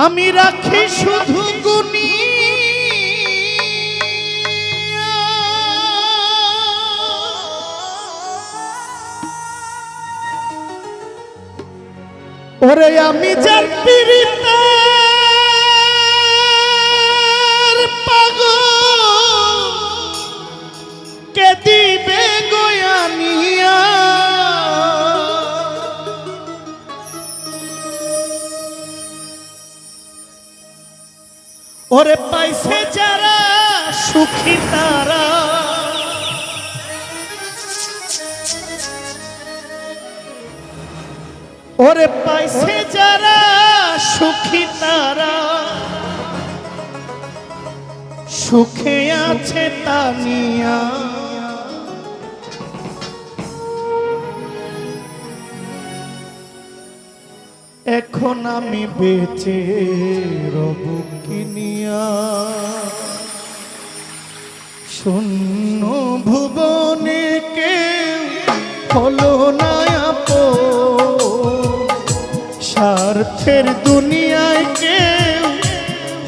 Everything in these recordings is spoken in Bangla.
আমি রাখি শুধু গুনি ওরে আমি যার পীড়িতের ওরে পাইছে যারা সুখী তারা। ওরে পাইছে যারা সুখী তারা। সুখে আছে তানিয়া। এখন আমি বেঁচে রব কিনিয়া শূন্য ভুবনে কেউ হলো না। স্বার্থের দুনিয়ায় কেউ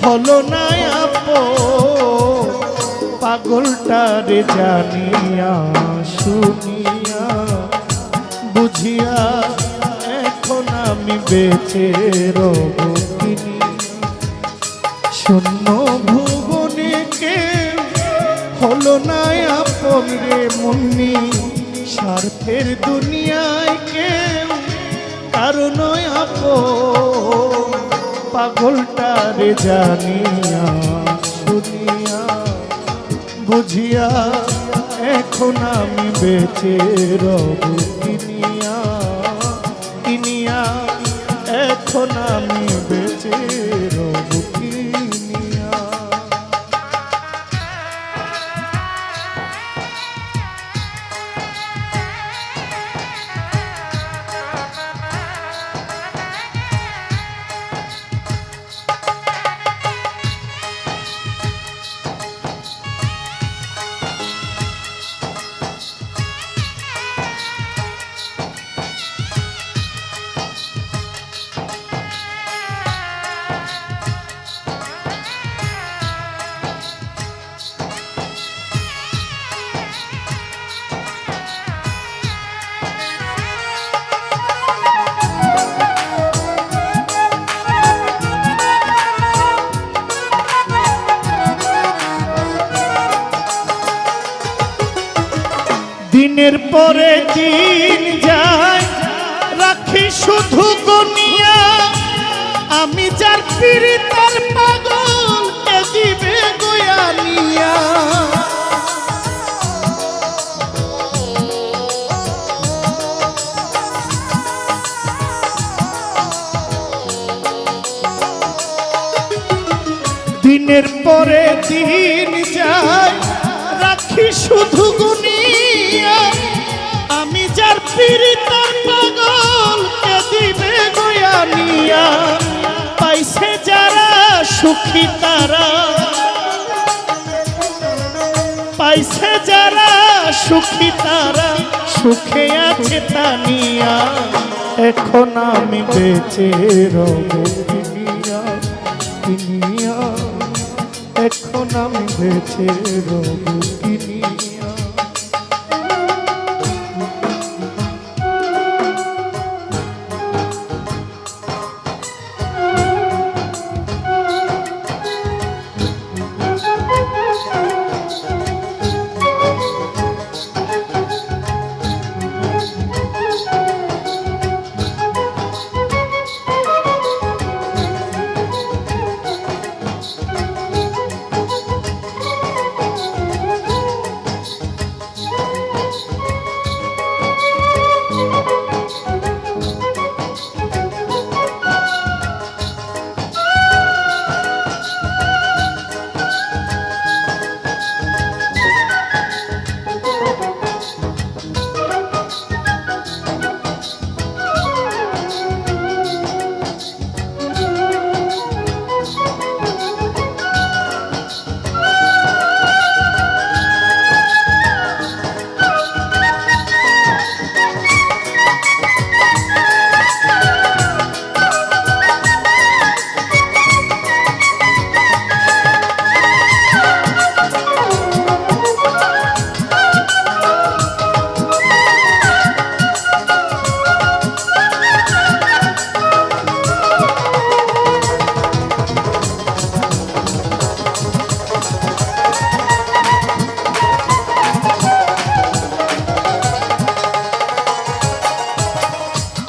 হলো না আপন। পাগলটারে জানিয়া শুনিয়া বুঝিয়া আমি বেঁচে রব কিনি শূন্য ভুবনে কেউ হলো না আপন রে মুন্নি। স্বার্থের দুনিয়ায় কেউ কারণ আপন। পাগলটারে জানিয়া শুনিয়া বুঝিয়া, এখন আমি বেঁচে রব কিনিয়া কিনিয়া এখন আমি বেঁচে পরে দিন যায়, রাখি শুধু গনিয়া আমি যার পিড়ি তার পাগল দিবে গয়ানিয়া দিনের পরে দিন যায়, রাখি শুধু গুনিয়া আমি যার পীড়িতার পাগল কে দিবে গয়ানিয়া পাইছে যারা সুখী তারা। পাইছে যারা সুখী তারা, সুখে আছে তানিয়া এখন আমি বেঁচে রব এখন আমি বেঁচে রব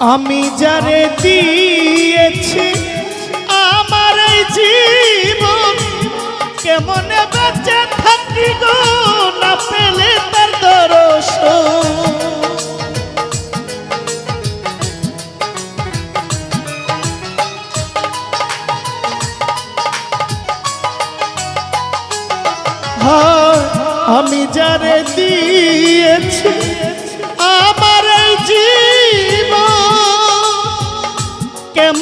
আমি যারে দিয়েছি আমার এই জীবন কেমনে বেঁচে থাকি গো? না পেলে তার দর্শন হয়, আমি যারে দিয়েছি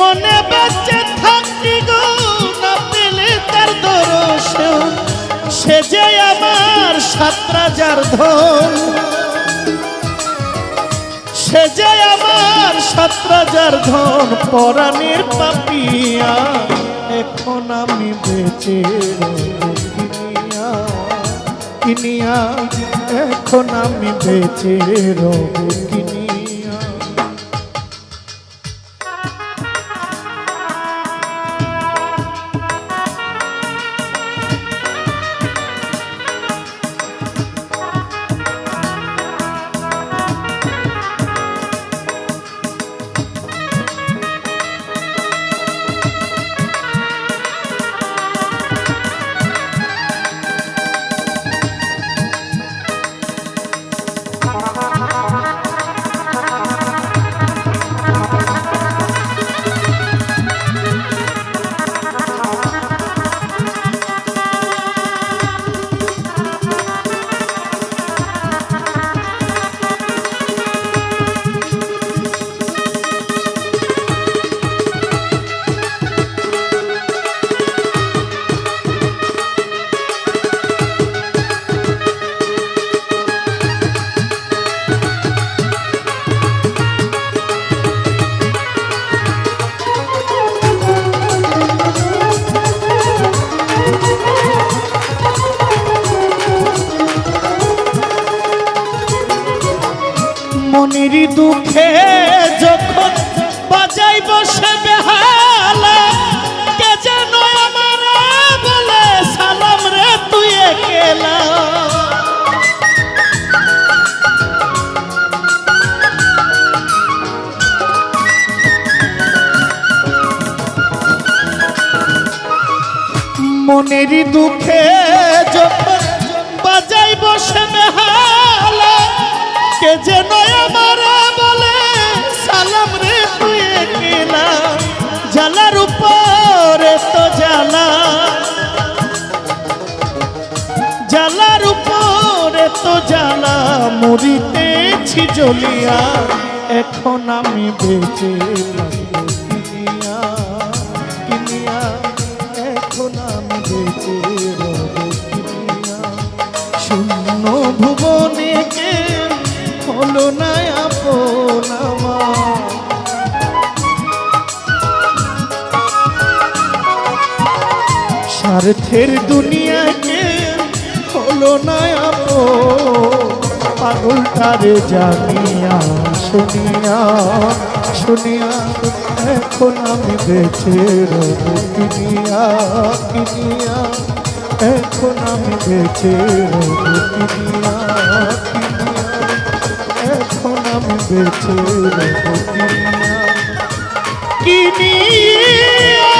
কেমনে বেঁচে থাকি গো, না পেলে তার দর্শন সে যে আমার সাত রাজার ধন। সে যে আমার সাত রাজার ধন, পরাণের পাপিয়া, এখন আমি বেঁচে কিনিয়া, এখন আমি বেঁচে রব কিনিয়া দুঃখে যখন বাজাই বসে বেহালা, কে যেন আমার বলে, সালাম রে, তুই একেলা? মনের দুঃখে যখন বাজাই বসে বেহালা, কে যেন আমার মরিতেছি জ্বলিয়া এখন আমি বেঁচে কিনিয়া, এখন আমি বেঁচে শূন্য ভুবনে কে হলো না আপন স্বার্থের দুনিয়াকে হলো না পাগল তারে জানিয়া, শুনিয়া শুনিয়া, এখন আমি বেঁচে রব কিনিয়া কিনিয়া এখন আমি বেঁচে রব কিনিয়া এখন আমি বেঁচে রব কিনিয়া কিনিয়া